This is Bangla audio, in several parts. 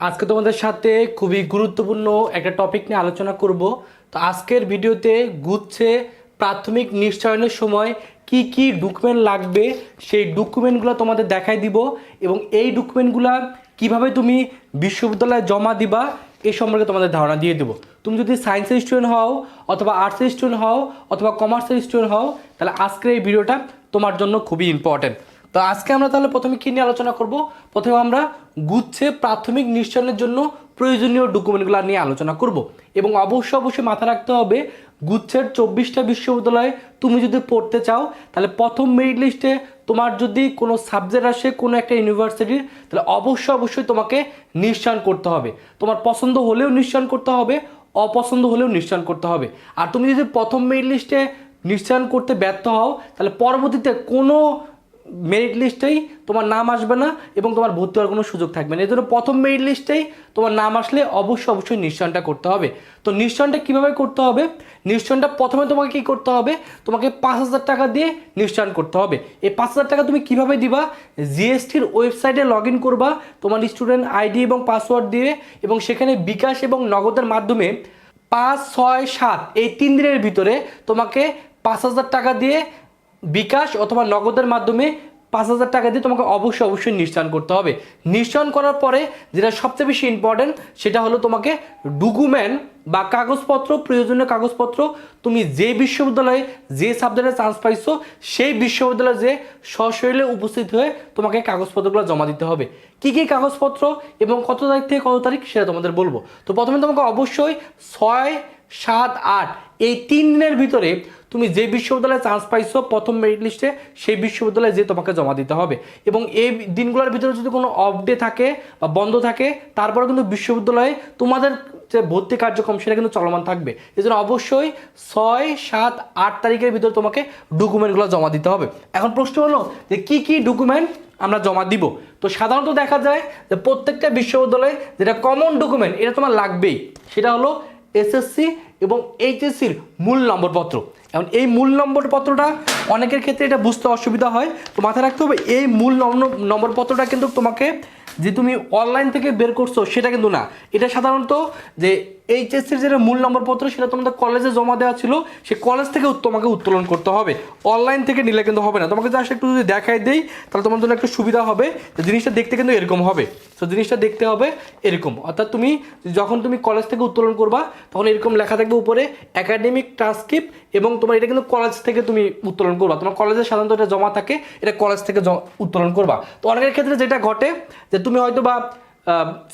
আজকে তোমাদের সাথে খুবই গুরুত্বপূর্ণ একটা টপিক নিয়ে আলোচনা করব। তো আজকের ভিডিওতে গুচ্ছে প্রাথমিক নিশ্চয়নের সময় কি কি ডকুমেন্ট লাগবে, সেই ডকুমেন্টগুলো তোমাদের দেখাই দিব এবং এই ডকুমেন্টগুলো কীভাবে তুমি বিশ্ববিদ্যালয়ে জমা দিবা, এ সম্পর্কে তোমাদের ধারণা দিয়ে দেবো। তুমি যদি সায়েন্সের স্টুডেন্ট হও অথবা আর্টসের স্টুডেন্ট হও অথবা কমার্সের স্টুডেন্ট হও, তাহলে আজকের এই ভিডিওটা তোমার জন্য খুবই ইম্পর্ট্যান্ট তো আজকে আমরা তাহলে প্রথমে কী নিয়ে আলোচনা করব? প্রথমে আমরা গুচ্ছে প্রাথমিক নিশ্চয়নের জন্য প্রয়োজনীয় ডকুমেন্টগুলো নিয়ে আলোচনা করব। এবং অবশ্যই অবশ্যই মাথা রাখতে হবে, গুচ্ছের চব্বিশটা বিশ্ববিদ্যালয়ে তুমি যদি পড়তে চাও, তাহলে প্রথম মেরিট লিস্টে তোমার যদি কোনো সাবজেক্ট আসে কোনো একটা ইউনিভার্সিটির তাহলে অবশ্যই অবশ্যই তোমাকে নিশ্চয়ন করতে হবে। তোমার পছন্দ হলেও নিশ্চয়ন করতে হবে, অপছন্দ হলেও নিশ্চয়ন করতে হবে। আর তুমি যদি প্রথম মেরিট লিস্টে নিশ্চয়ন করতে ব্যর্থ হও, তাহলে পরবর্তীতে কোনো মেরিট লিস্টেই তোমার নাম আসবে না এবং তোমার ভর্তি হওয়ার কোনো সুযোগ থাকবে না। এই জন্য প্রথম মেরিট লিস্টেই তোমার নাম আসলে অবশ্যই অবশ্যই নিশ্চয়নটা করতে হবে। তো নিশ্চয়নটা কীভাবে করতে হবে? নিশ্চয়নটা প্রথমে তোমাকে কী করতে হবে? তোমাকে পাঁচ হাজার টাকা দিয়ে নিশ্চয়ন করতে হবে। এই পাঁচ হাজার টাকা তুমি কীভাবে দিবা? জিএসটির ওয়েবসাইটে লগ ইন করবা, তোমার স্টুডেন্ট আইডি এবং পাসওয়ার্ড দিয়ে এবং সেখানে বিকাশ এবং নগদের মাধ্যমে পাঁচ, ছয়, সাত, এই তিন দিনের ভিতরে তোমাকে পাঁচ হাজার টাকা দিয়ে বিকাশ অথবা নগদের মাধ্যমে পাঁচ হাজার টাকা দিয়ে তোমাকে অবশ্যই অবশ্যই নিশ্চয়ন করতে হবে। নিশ্চয়ন করার পরে যেটা সবচেয়ে বেশি ইম্পর্টেন্ট সেটা হলো তোমাকে ডকুমেন্ট বা কাগজপত্র, প্রয়োজনীয় কাগজপত্র, তুমি যে বিশ্ববিদ্যালয়ে যে সাবজেক্টে চান্স পাইছো, সেই বিশ্ববিদ্যালয়ে যে সশরীরে উপস্থিত হয়ে তোমাকে কাগজপত্রগুলো জমা দিতে হবে। কি কী কাগজপত্র এবং কত তারিখ থেকে কত তারিখ সেটা তোমাদের বলব। তো প্রথমে তোমাকে অবশ্যই ছয় সাত, আট, এই তিন দিনের ভিতরে তুমি যে বিশ্ববিদ্যালয়ে চান্স পাইছো প্রথম মেরিট লিস্টে সেই বিশ্ববিদ্যালয়ে যে তোমাকে জমা দিতে হবে। এবং এই দিনগুলোর ভিতরে যদি কোনো অফ ডে থাকে বা বন্ধ থাকে, তারপরে কিন্তু বিশ্ববিদ্যালয়ে তোমাদের যে ভর্তি কার্যক্রম, সেটা কিন্তু চলমান থাকবে। এই জন্য অবশ্যই ছয়, সাত, আট তারিখের ভিতরে তোমাকে ডকুমেন্টগুলো জমা দিতে হবে। এখন প্রশ্ন হলো যে কি কি ডকুমেন্ট আমরা জমা দিব? তো সাধারণত দেখা যায় যে প্রত্যেকটা বিশ্ববিদ্যালয়ে যেটা কমন ডকুমেন্ট এটা তোমার লাগবেই। সেটা হলো এসএসসি এবং এইচএসসির মূল নম্বরপত্র এখন এই মূল নম্বরপত্রটা অনেকের ক্ষেত্রে এটা বুঝতে অসুবিধা হয়। তো মাথায় রাখতে হবে, এই মূল নম্বর- নম্বরপত্রটা কিন্তু তোমাকে যে তুমি অনলাইন থেকে বের করছ সেটা কিন্তু না। এটা সাধারণত যে এইচএসসির যেটা মূল নম্বরপত্র সেটা তোমাদের কলেজে জমা দেওয়া ছিল। সে কলেজ থেকে তোমাকে উত্তোলন করতে হবে। অনলাইন থেকে নিলে কিন্তু হবে না। তোমাকে জাস্ট একটু যদি দেখাই দেই, তাহলে তোমার জন্য একটু সুবিধা হবে। জিনিসটা দেখতে কিন্তু এরকম হবে। তো জিনিসটা দেখতে হবে এরকম। অর্থাৎ তুমি যখন তুমি কলেজ থেকে উত্তোলন করবা, তখন এরকম লেখা থাকবে উপরে একাডেমিক ট্রান্সক্রিপ্ট এবং তোমার এটা কিন্তু কলেজ থেকে তুমি উত্তোলন করবা। তোমার কলেজে সাধারণত এটা জমা থাকে, এটা কলেজ থেকে উত্তোলন করবা। তো অনেকের ক্ষেত্রে যেটা ঘটে, যে তুমি হয়তো বা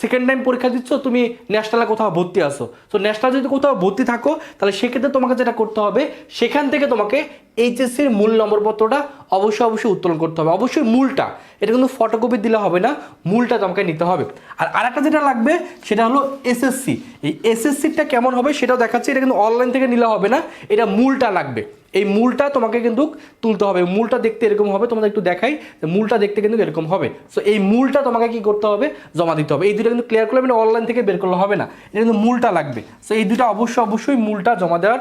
সেকেন্ড টাইম পরীক্ষা দিচ্ছ, তুমি ন্যাশনালে কোথাও ভর্তি আসো তো ন্যাশনাল যদি কোথাও ভর্তি থাকো, তাহলে সেক্ষেত্রে তোমাকে যেটা করতে হবে, সেখান থেকে তোমাকে এইচএসসির মূল নম্বরপত্রটা অবশ্যই অবশ্যই উত্তোলন করতে হবে। অবশ্যই মূলটা, এটা কিন্তু ফটোকপি দিলে হবে না, মূলটা তোমাকে নিতে হবে। আর আরেকটা যেটা লাগবে, সেটা হলো এসএসসি এই এসএসসিটা কেমন হবে সেটাও দেখাচ্ছে, এটা কিন্তু অনলাইন থেকে নিলে হবে না, এটা মূলটা লাগবে। এই মূলটা তোমাকে কিন্তু তুলতে হবে। মূলটা দেখতে এরকম হবে, তোমাদের একটু দেখাই। মূলটা দেখতে কিন্তু এরকম হবে। সো এই মূলটা তোমাকে কি করতে হবে? জমা দিতে হবে। এই দুটো কিন্তু ক্লিয়ার করলে মানে অনলাইন থেকে বের করলে হবে না। এটা কিন্তু মূলটা লাগবে। সো এই দুটা অবশ্যই অবশ্যই মূলটা জমা দেওয়ার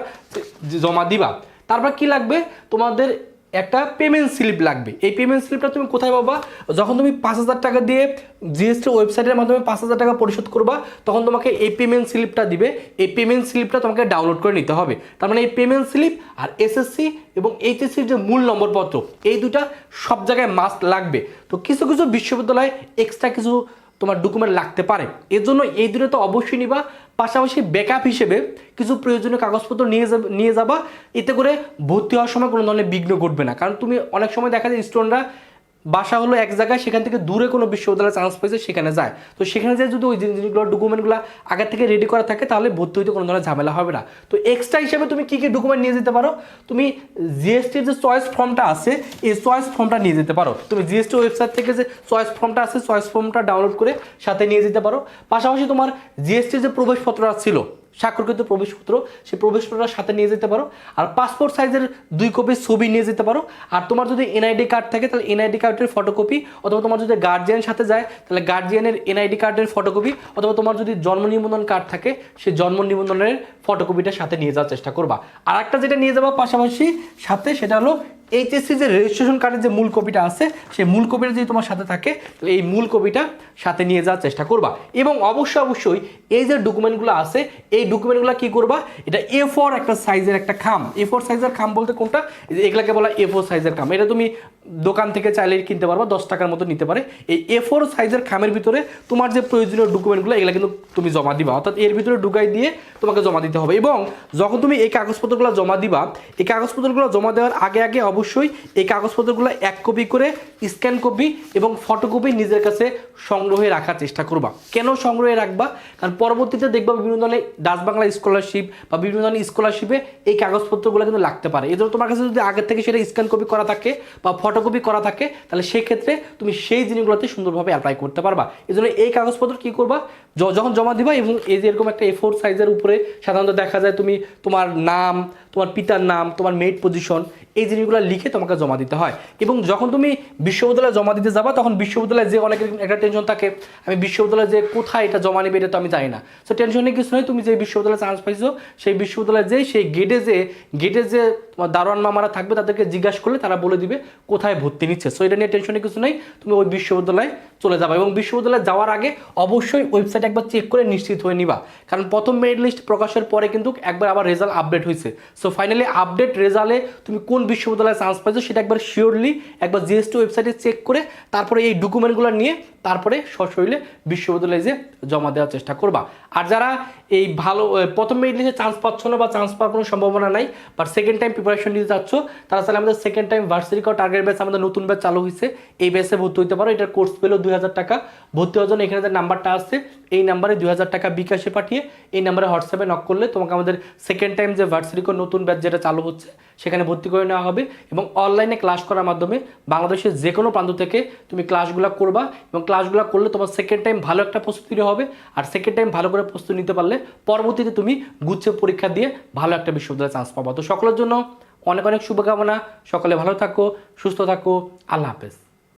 জমা দিবা। তারপর কি লাগবে? তোমাদের একটা পেমেন্ট স্লিপ লাগবে। এই পেমেন্ট স্লিপটা তুমি কোথায় পাবা? যখন তুমি পাঁচ হাজার টাকা দিয়ে জিএসটি ওয়েবসাইটের মাধ্যমে পাঁচ হাজার টাকা পরিশোধ করবা, তখন তোমাকে এই পেমেন্ট স্লিপটা দিবে। এই পেমেন্ট স্লিপটা তোমাকে ডাউনলোড করে নিতে হবে। তার মানে এই পেমেন্ট স্লিপ আর এসএসসি এবং এইচএসসির যে মূল নম্বরপত্র, এই দুটা সব জায়গায় মাস্ট লাগবে। তো কিছু কিছু বিশ্ববিদ্যালয়ে এক্সট্রা কিছু তোমার ডকুমেন্ট লাগতে পারে। এজন্য জন্য এই দুটো তো অবশ্যই নিবা। পাশাপাশি ব্যাকআপ হিসেবে কিছু প্রয়োজনীয় কাগজপত্র নিয়ে যাবে নিয়ে যাবা। এতে করে ভর্তি হওয়ার সময় কোনো ধরনের বিঘ্ন ঘটবে না। কারণ তুমি অনেক সময় দেখা যায় স্টুডেন্টরা বাসা হলো এক জায়গায়, সেখান থেকে দূরে কোনো বিশ্ববিদ্যালয়ে চান্স পেয়েছে, সেখানে যায়। তো সেখানে যায় যদি ওই জিনিসগুলো ডকুমেন্টগুলো আগের থেকে রেডি করা থাকে, তাহলে ভর্তি হইতে কোনো ধরনের ঝামেলা হবে না। তো এক্সট্রা হিসেবে তুমি কী কী ডকুমেন্ট নিয়ে যেতে পারো? তুমি জিএসটির যে চয়েস ফর্মটা আছে, এই চয়েস ফর্মটা নিয়ে যেতে পারো। তুমি জিএসটি ওয়েবসাইট থেকে যে চয়েস ফর্মটা আছে চয়েস ফর্মটা ডাউনলোড করে সাথে নিয়ে যেতে পারো। পাশাপাশি তোমার জিএসটির যে প্রবেশপত্রটা ছিল স্বাক্ষরকৃত প্রবেশপত্র, সেই প্রবেশপত্রটা সাথে নিয়ে যেতে পারো। আর পাসপোর্ট সাইজের দুই কপি ছবি নিয়ে যেতে পারো। আর তোমার যদি এনআইডি কার্ড থাকে, তাহলে এনআইডি কার্ডের ফটোকপি অথবা তোমার যদি গার্জিয়ান সাথে যায়, তাহলে গার্জিয়ানের এনআইডি কার্ডের ফটোকপি অথবা তোমার যদি জন্ম নিবন্ধন কার্ড থাকে, সেই জন্ম নিবন্ধনের ফটোকপিটা সাথে নিয়ে যাওয়ার চেষ্টা করবা। আর একটা যেটা নিয়ে যাবা পাশাপাশি সাথে, সেটা হলো এইচএসসি যে রেজিস্ট্রেশন কার্ডের যে মূল কপিটা আছে, সেই মূল কপিটা যদি তোমার সাথে থাকে, তাহলে এই মূল কপিটা সাথে নিয়ে যাওয়ার চেষ্টা করবা। এবং অবশ্যই অবশ্যই এই যে ডকুমেন্টগুলো আছে, এই ডকুমেন্টগুলো কি করবা? এটা এ ফোর একটা সাইজের একটা খাম। এ ফোর সাইজের খাম বলতে কোনটা? এগুলাকে বলা এ ফোর সাইজের খাম। এটা তুমি দোকান থেকে চাইলে কিনতে পারবা, দশ টাকার মতো নিতে পারে। এই এ ফোর সাইজের খামের ভিতরে তোমার যে প্রয়োজনীয় ডকুমেন্টগুলো এগুলো কিন্তু তুমি জমা দিবা। অর্থাৎ এর ভিতরে ঢুকাই দিয়ে তোমাকে জমা দিতে হবে। এবং যখন তুমি এই কাগজপত্রগুলো জমা দিবা, এই কাগজপত্রগুলো জমা দেওয়ার আগে আগে অবশ্যই এই কাগজপত্রগুলো এক কপি করে স্ক্যান কপি এবং ফটোকপি নিজের কাছে সংগ্রহে রাখার চেষ্টা করবা। কেন সংগ্রহে রাখবা? কারণ পরবর্তীতে দেখবা বিভিন্ন ধরনের ডাচ বাংলা স্কলারশিপ বা বিভিন্ন ধরনের স্কলারশিপে এই কাগজপত্রগুলো কিন্তু লাগতে পারে। এই তোমার কাছে যদি আগের থেকে সেটা স্ক্যান কপি করা থাকে বা ফটোকপি করা থাকে, তাহলে সেক্ষেত্রে তুমি সেই জিনিসগুলোতে সুন্দরভাবে অ্যাপ্লাই করতে পারবা। এই জন্য এই কাগজপত্র কী করবা? যখন জমা দিবা এবং এই যে এরকম একটা এ ফোর সাইজের উপরে সাধারণত দেখা যায় তুমি তোমার নাম, তোমার পিতার নাম, তোমার মেড পজিশন এই জিনিসগুলো লিখে তোমাকে জমা দিতে হয়। এবং যখন তুমি বিশ্ববিদ্যালয়ে জমা দিতে যাবা, তখন বিশ্ববিদ্যালয়ে যে অনেকের একটা টেনশন থাকে, আমি বিশ্ববিদ্যালয়ে যে কোথায় এটা জমা নেবে এটা তো আমি জানি না। সো টেনশনের কিছু নয় তুমি যে বিশ্ববিদ্যালয়ে চান্স পাইছো, সেই বিশ্ববিদ্যালয়ে যে সেই গেটে যে গেটে যে তোমার দারোয়ান মামারা থাকবে, তাদেরকে জিজ্ঞাসা করলে তারা বলে দিবে কোথায় ভর্তি নিচ্ছে। সো এটা নিয়ে টেনশনের কিছু নেই, তুমি ওই বিশ্ববিদ্যালয়ে চলে যাবা। এবং বিশ্ববিদ্যালয়ে যাওয়ার আগে অবশ্যই ওয়েবসাইট একবার চেক করে নিশ্চিত হয়ে নিবা। কারণ প্রথম মেরিট লিস্ট প্রকাশের পরে কিন্তু একবার আবার রেজাল্ট আপডেট হয়েছে সো ফাইনালি আপডেট রেজাল্টে তুমি কোন বিশ্ববিদ্যালয়ে চান্স পাইছো সেটা একবার শিওরলি একবার জিএসটি ওয়েবসাইটে চেক করে তারপরে এই ডকুমেন্টগুলো নিয়ে তারপরে সশরীরে বিশ্ববিদ্যালয়ে যে জমা দেওয়ার চেষ্টা করবা। আর যারা এই ভালো প্রথম লিস্টে চান্স পাচ্ছ না বা চান্স পাওয়ার কোনো সম্ভাবনা নাই বা সেকেন্ড টাইম প্রিপারেশন নিতে চাচ্ছ, তারা তাহলে আমাদের সেকেন্ড টাইম ভার্সিটি কাউ টার্গেট ব্যাচ আমাদের নতুন ব্যাচ চালু হয়েছে এই ব্যাচে ভর্তি হতে পারো। এটার কোর্স পেলেও দুই হাজার টাকা। ভর্তি হওয়ার জন্য এখানে যে নাম্বারটা আছে এই নাম্বারে দুই হাজার টাকা বিকাশে পাঠিয়ে এই নাম্বারে হোয়াটসঅ্যাপে নক করলে তোমাকে আমাদের সেকেন্ড টাইম যে ভার্সিটি কোর নতুন ব্যাচ যেটা চালু হচ্ছে, সেখানে ভর্তি করে নেওয়া হবে। এবং অনলাইনে ক্লাস করার মাধ্যমে বাংলাদেশের যে কোনো প্রান্ত থেকে তুমি ক্লাসগুলো করবা এবং ক্লাসগুলো করলে তোমার সেকেন্ড টাইম ভালো একটা প্রস্তুতি হবে আর সেকেন্ড টাইম ভালো করে প্রস্তুতি নিতে পারলে পরবর্তীতে তুমি গুচ্ছে পরীক্ষা দিয়ে ভালো একটা বিশ্ববিদ্যালয়ে চান্স পাবো। তো সকলের জন্য অনেক অনেক শুভকামনা। সকলে ভালো থাকো, সুস্থ থাকো। আল্লাহ হাফেজ।